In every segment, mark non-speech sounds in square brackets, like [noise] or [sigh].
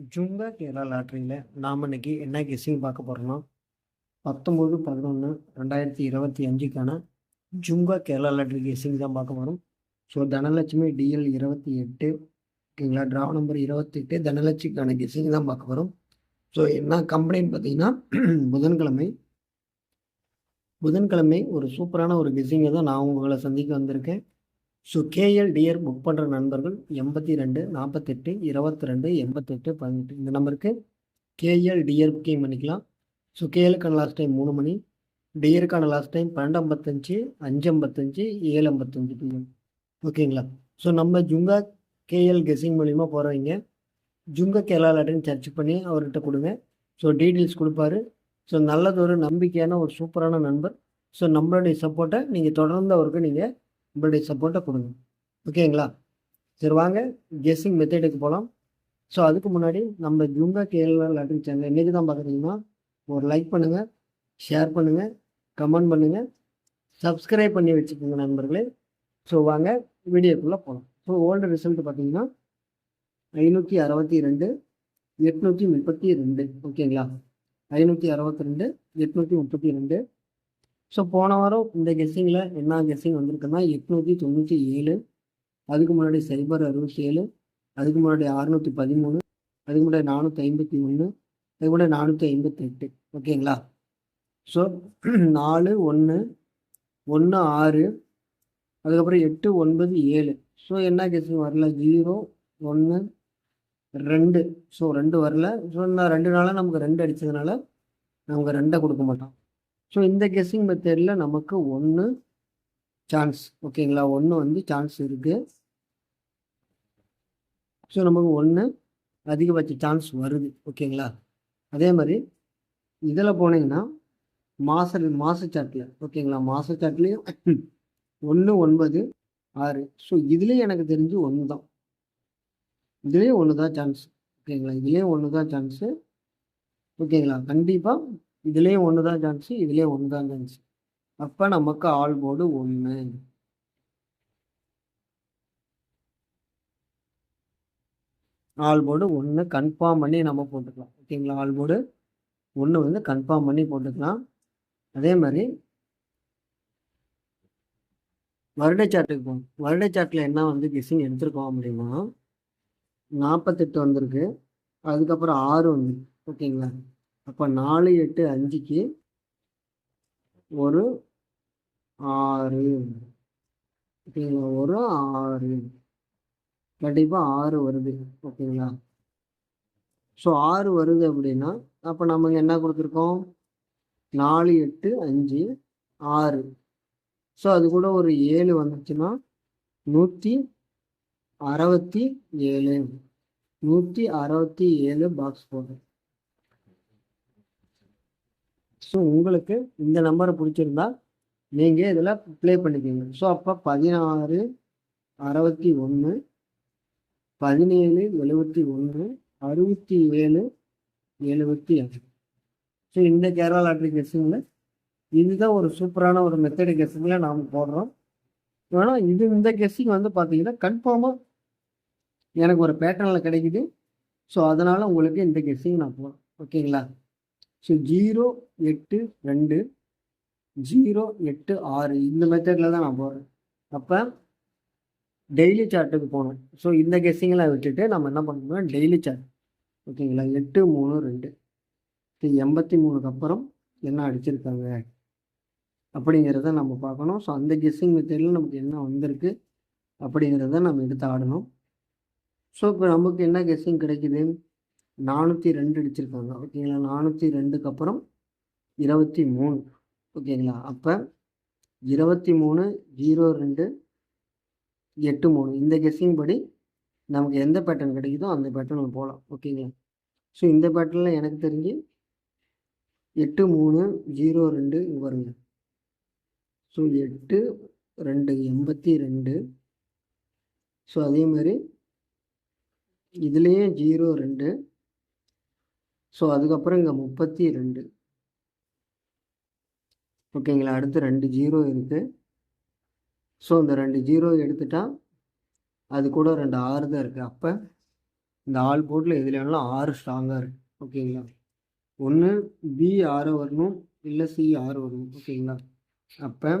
ஜுங்கா கேரளா லாட்ரியில் நாம் இன்னைக்கு என்ன கெஸ்ஸிங் பார்க்க போகிறோம்னா பத்தொம்போது பதினொன்று ரெண்டாயிரத்தி இருபத்தி அஞ்சுக்கான ஜுங்கா கேரளா லாட்ரி கெஸ்ஸிங் தான் பார்க்க போகிறோம் ஸோ தனலட்சுமி டிஎல் இருபத்தி எட்டு ஓகேங்களா? ட்ரா நம்பர் இருபத்தெட்டு தனலட்சுமிக்கான கெஸ்ஸிங் தான் பார்க்க போகிறோம் ஸோ என்ன கம்பெனின்னு பார்த்தீங்கன்னா புதன்கிழமை புதன்கிழமை ஒரு சூப்பரான ஒரு கெஸ்ஸிங்கை தான் நான் உங்களை சந்திக்க வந்திருக்கேன். ஸோ கேஎல் டியர் புக் பண்ணுற நண்பர்கள் எண்பத்தி ரெண்டு நாற்பத்தெட்டு இருபத்தி ரெண்டு எண்பத்தெட்டு பதினெட்டு. இந்த நம்பருக்கு கேஎல் டியர் புக்கிங் பண்ணிக்கலாம். ஸோ கேஎலுக்கான லாஸ்ட் டைம் மூணு மணி. டியருக்கான லாஸ்ட் டைம் பன்னெண்டு ஐம்பத்தஞ்சு அஞ்சு ஐம்பத்தஞ்சு ஏழு ஐம்பத்தஞ்சு பிஎம் ஓகேங்களா ஸோ நம்ம ஜுங்கா கேஎல் கெஸ்ஸிங் மூலிமா போகிறவங்க ஜுங்கா கேலா லாட்டின்னு சர்ச் பண்ணி அவர்கிட்ட கொடுங்க. ஸோ டீட்டெயில்ஸ் கொடுப்பாரு. ஸோ நல்லதொரு நம்பிக்கையான ஒரு சூப்பரான நண்பர். ஸோ நம்மளுடைய சப்போர்ட்டை நீங்கள் தொடர்ந்து அவருக்கு நீங்கள் உங்களுடைய சப்போர்ட்டை கொடுங்க. ஓகேங்களா சரி வாங்க. கெஸ்ஸிங் மெத்தடுக்கு போகலாம் ஸோ அதுக்கு முன்னாடி நம்ம ஜுங்கா கேரளா லாட்ரி சேனல் என்றைக்கு தான் பார்க்குறீங்கன்னா ஒரு லைக் பண்ணுங்கள் ஷேர் பண்ணுங்கள் கமெண்ட் பண்ணுங்கள் சப்ஸ்கிரைப் பண்ணி வச்சுக்கோங்க நண்பர்களே. ஸோ வாங்க வீடியோக்குள்ளே போகலாம் ஸோ ஓல்டு ரிசல்ட் பார்த்தீங்கன்னா ஐநூற்றி அறுபத்தி ரெண்டு எட்நூற்றி முப்பத்தி ரெண்டு. ஓகேங்களா ஐநூற்றி அறுபத்தி ரெண்டு எட்நூற்றி முப்பத்தி ரெண்டு. ஸோ போன வாரம் இந்த கெஸ்ஸிங்கில் என்ன கெஸ்ஸிங் வந்திருக்குன்னா எட்நூற்றி தொண்ணூற்றி ஏழு அதுக்கு முன்னாடி சைபர் அறுபத்தி ஏழு அதுக்கு முன்னாடி அறுநூற்றி பதிமூணு அதுக்கு முன்னாடி நானூற்றி ஐம்பத்தி ஒன்று அதுக்கு முன்னாடி நானூற்றி ஐம்பத்தி எட்டு ஓகேங்களா ஸோ நாலு ஒன்று ஒன்று ஆறு அதுக்கப்புறம் எட்டு ஒன்பது ஏழு. ஸோ என்ன கெஸ்ஸிங் வரல? ஜீரோ ஒன்று ரெண்டு. ஸோ ரெண்டு வரல. ஸோ நான் ரெண்டு நாளாக நமக்கு ரெண்டு அடித்ததுனால நமக்கு ரெண்டை கொடுக்க மாட்டோம். ஸோ இந்த கெஸ்ஸிங் மெத்தடில் நமக்கு ஒன்று சான்ஸ் ஓகேங்களா ஒன்று வந்து சான்ஸ் இருக்குது ஸோ நமக்கு ஒன்று அதிகபட்ச சான்ஸ் வருது ஓகேங்களா அதே மாதிரி இதில் போனீங்கன்னா மாச மாச சாட்டில் ஓகேங்களா மாச சாட்லேயும் [clears throat] ஒன்று ஒன்பது ஆறு. ஸோ இதுலேயும் எனக்கு தெரிஞ்சு ஒன்று தான் இதுலேயும் ஒன்று தான் சான்ஸ் ஓகேங்களா இதுலேயும் ஒன்று தான் சான்ஸு ஓகேங்களா கண்டிப்பாக இதுலேயும் ஒன்று தான் சான்ஸு இதுலேயும் ஒன்று தான் சான்ஸ் அப்போ நமக்கு ஆல் போர்டு ஒன்று ஆல் போர்டு ஒன்று கன்ஃபார்ம் பண்ணி நம்ம போட்டுக்கலாம். ஓகேங்களா? ஆல் போர்டு ஒன்று வந்து கன்ஃபார்ம் பண்ணி போட்டுக்கலாம். அதே மாதிரி வருடச்சாட்டுக்கு போகும் போகணும். சாட்டில் என்ன வந்து கிசிங் எடுத்திருக்கோம் அப்படின்னா நாற்பத்தெட்டு வந்திருக்கு. அதுக்கப்புறம் ஆறு வந்து ஓகேங்களா? அப்போ நாலு எட்டு அஞ்சுக்கு ஒரு ஆறு. ஓகேங்களா? ஒரு ஆறு. கண்டிப்பாக ஆறு வருது. ஓகேங்களா? ஸோ ஆறு வருது அப்படின்னா அப்போ நம்ம என்ன கொடுத்துருக்கோம்? நாலு எட்டு அஞ்சு ஆறு. ஸோ அது கூட ஒரு ஏழு வந்துச்சுன்னா நூற்றி அறுபத்தி ஏழு. நூற்றி அறுபத்தி ஏழு பாக்ஸ் போடுறேன் ஸோ உங்களுக்கு இந்த நம்பரை பிடிச்சிருந்தா நீங்கள் இதில் ப்ளே பண்ணிக்கோங்க. ஸோ அப்போ பதினாறு அறுபத்தி ஒன்று பதினேழு எழுபத்தி ஒன்று அறுபத்தி ஏழு எழுபத்தி அஞ்சு. ஸோ இந்த கேரளா லாட்ரி கெஸ்ஸிங்கில் இதுதான் ஒரு சூப்பரான ஒரு மெத்தடு கெஸ்ஸிங்கில் நாம் போடுறோம். ஆனால் இது இந்த கெஸ்ஸிங் வந்து பார்த்தீங்கன்னா கன்ஃபார்மாக எனக்கு ஒரு பேட்டர்னில் கிடைக்குது. ஸோ அதனால் உங்களுக்கு இந்த கெஸ்ஸிங் நான் போகிறேன் ஓகேங்களா ஸோ ஜீரோ எட்டு ரெண்டு ஜீரோ எட்டு ஆறு. இந்த மெத்தடில் தான் நான் போடுறேன் அப்போ டெய்லி சார்ட்டுக்கு போகணும். ஸோ இந்த கெஸ்ஸிங்கெல்லாம் விட்டுட்டு நம்ம என்ன பண்ணணும்னா டெய்லி சார்ட் ஓகேங்களா எட்டு மூணு ரெண்டு. எண்பத்தி மூணுக்கு அப்புறம் என்ன அடிச்சிருக்காங்க? அப்படிங்கிறத நம்ம பார்க்கணும். ஸோ அந்த கெஸ்ஸிங் மெத்தடில் நமக்கு என்ன வந்திருக்கு? அப்படிங்கிறத நம்ம எடுத்து ஆடணும். ஸோ இப்போ நமக்கு என்ன கெஸ்ஸிங் கிடைக்குது? நானூற்றி ரெண்டு அடிச்சிருக்காங்க. ஓகேங்களா நானூற்றி ரெண்டுக்கு அப்புறம் இருபத்தி மூணு. ஓகேங்களா அப்போ இருபத்தி மூணு ஜீரோ ரெண்டு எட்டு மூணு. இந்த கெஸ்ஸிங் படி நமக்கு எந்த பேட்டர்ன் கிடைக்குதோ அந்த பேட்டர்ன் போகலாம் ஓகேங்களா ஸோ இந்த பேட்டர்னில் எனக்கு தெரிஞ்சு எட்டு மூணு ஜீரோ ரெண்டு வருங்க ஸோ எட்டு ரெண்டு எண்பத்தி ரெண்டு. ஸோ அதே மாதிரி இதுலேயே ஜீரோ ரெண்டு ஸோ அதுக்கப்புறம் இங்கே முப்பத்தி ரெண்டு ஓகேங்களா அடுத்து ரெண்டு ஜீரோ இருக்குது ஸோ இந்த ரெண்டு ஜீரோ எடுத்துட்டா அது கூட ரெண்டு ஆறு தான் இருக்குது அப்போ இந்த ஆள் போட்டில் எதில் வேணாலும் ஆறு ஸ்ட்ராங்காக இருக்குது ஓகேங்களா ஒன்று பி ஆறு வரணும் இல்லை சி ஆறு வரணும். ஓகேங்களா அப்போ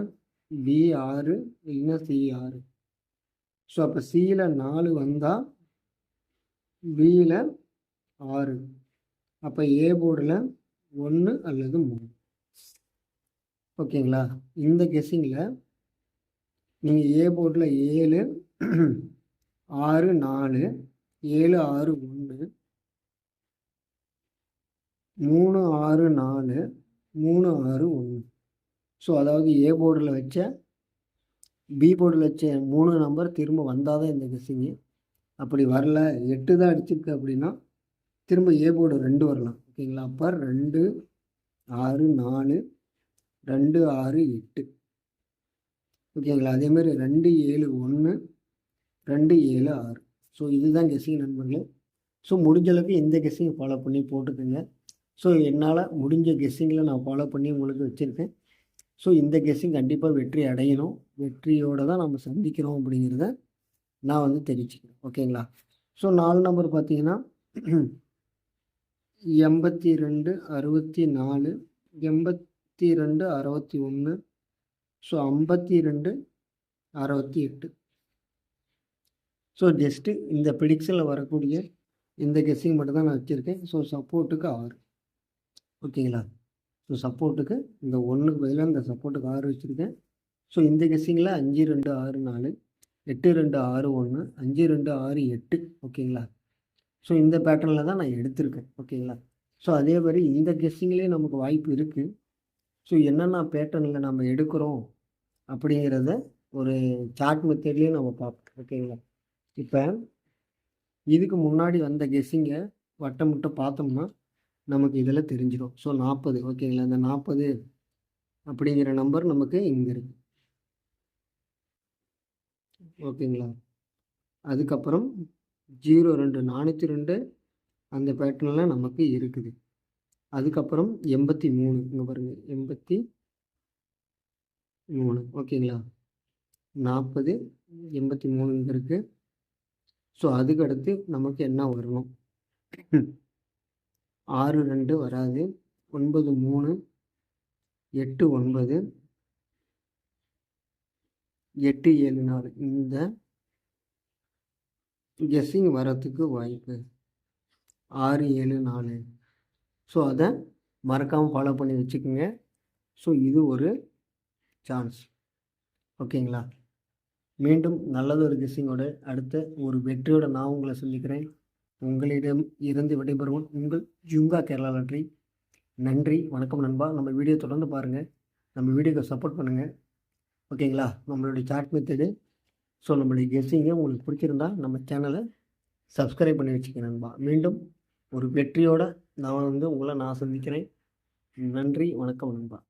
பி ஆறு இல்லைன்னா சி ஆறு. ஸோ அப்போ சியில் நாலு வந்தால் பியில் ஆறு. அப்போ ஏ போர்டில் ஒன்று அல்லது மூணு. ஓகேங்களா? இந்த கெஸ்ஸிங்கில் நீங்கள் ஏ போர்டில் ஏழு ஆறு நாலு ஏழு ஆறு ஒன்று மூணு ஆறு நாலு மூணு ஆறு ஒன்று ஸோ அதாவது ஏ போர்டில் வச்ச பி போர்டில் வச்ச மூணு நம்பர் திரும்ப வந்தால் தான் இந்த கெஸ்ஸிங்கு அப்படி வரல எட்டு தான் அடிச்சிருக்கு அப்படின்னா திரும்ப ஏ போர்டு ரெண்டு வரலாம் ஓகேங்களா? அப்போ ரெண்டு ஆறு நாலு ரெண்டு ஆறு எட்டு. ஓகேங்களா? அதேமாதிரி ரெண்டு ஏழு ஒன்று ரெண்டு ஏழு ஆறு. ஸோ இதுதான் கெஸ்ஸிங் நண்பர்களே. ஸோ முடிஞ்ச அளவுக்கு எந்த கெஸ்ஸிங் ஃபாலோ பண்ணி போட்டுக்கோங்க. ஸோ என்னால் முடிஞ்ச கெஸ்ஸிங்கில் நான் ஃபாலோ பண்ணி உங்களுக்கு வச்சுருக்கேன். ஸோ இந்த கெஸ்ஸிங் கண்டிப்பாக வெற்றி அடையணும். வெற்றியோடு தான் நம்ம சந்திக்கிறோம் அப்படிங்கிறத நான் வந்து தெரிவிச்சுக்கிறேன் ஓகேங்களா? ஸோ நாலு நம்பர் பார்த்தீங்கன்னா எண்பத்தி ரெண்டு அறுபத்தி நாலு எண்பத்தி ரெண்டு அறுபத்தி ஒன்று ஸோ ஐம்பத்தி ரெண்டு அறுபத்தி எட்டு. ஸோ ஜஸ்ட்டு இந்த ப்ரிடிக்ஷனில் வரக்கூடிய இந்த கெஸ்ஸிங் மட்டும் தான் நான் வச்சுருக்கேன். ஸோ சப்போர்ட்டுக்கு ஆறு. ஓகேங்களா ஸோ சப்போர்ட்டுக்கு இந்த ஒன்றுக்கு பதிலாக இந்த சப்போர்ட்டுக்கு ஆறு வச்சுருக்கேன். ஸோ இந்த கெஸ்ஸிங்கில் அஞ்சு ரெண்டு ஆறு நாலு எட்டு ரெண்டு ஆறு ஒன்று அஞ்சு ரெண்டு ஆறு எட்டு. ஓகேங்களா ஸோ இந்த பேட்டர்னில் தான் நான் எடுத்திருக்கேன். ஓகேங்களா ஸோ அதே மாதிரி இந்த கெஸ்ஸிங்லேயே நமக்கு வாய்ப்பு இருக்குது ஸோ என்னென்ன பேட்டர்னில் நம்ம எடுக்கிறோம் அப்படிங்கிறத ஒரு சார்ட் மெத்தட்லேயும் நம்ம பார்ப்போம். ஓகேங்களா இப்போ இதுக்கு முன்னாடி வந்த கெஸ்ஸிங்கை வட்டம் பார்த்தோம்னா நமக்கு இதில் தெரிஞ்சிடும் ஸோ நாற்பது ஓகேங்களா இந்த நாற்பது அப்படிங்கிற நம்பர் நமக்கு இங்கே இருக்குது ஓகேங்களா அதுக்கப்புறம் ஜீரோ ரெண்டு நானூற்றி ரெண்டு அந்த பேட்டர்னில் நமக்கு இருக்குது. அதுக்கப்புறம் எண்பத்தி மூணு இங்கே பாருங்கள் எண்பத்தி மூணு ஓகேங்களா? நாற்பது எண்பத்தி மூணுங்க இருக்குது ஸோ அதுக்கடுத்து நமக்கு என்ன வரணும்? ஆறு ரெண்டு வராது. ஒன்பது மூணு எட்டு ஒன்பது எட்டு ஏழு நாலு. இந்த கெஸ்ஸிங் வரத்துக்கு வாய்ப்பு. ஆறு ஏழு நாலு. ஸோ அதை மறக்காமல் ஃபாலோ பண்ணி வச்சுக்கோங்க. ஸோ இது ஒரு சான்ஸ் ஓகேங்களா மீண்டும் நல்லதொரு கெஸ்ஸிங்கோட அடுத்த ஒரு வெற்றியோட நான் உங்களை சொல்லிக்கிறேன் உங்களிடம் இருந்து விடைபெறுவோம். உங்கள் ஜுங்கா கேரளா லாட்ரி நன்றி வணக்கம் நண்பா. நம்ம வீடியோ தொடர்ந்து பாருங்கள் நம்ம வீடியோக்கு சப்போர்ட் பண்ணுங்கள் ஓகேங்களா நம்மளுடைய சாட் மெத்தடு ஸோ நம்மளுடைய கெஸ்ஸிங்க உங்களுக்கு பிடிச்சிருந்தா நம்ம சேனலை சப்ஸ்கிரைப் பண்ணி வச்சுக்க நண்பா. மீண்டும் ஒரு வெற்றியோட நான் வந்து உங்களை நான் சந்திக்கிறேன். நன்றி வணக்கம் நண்பா.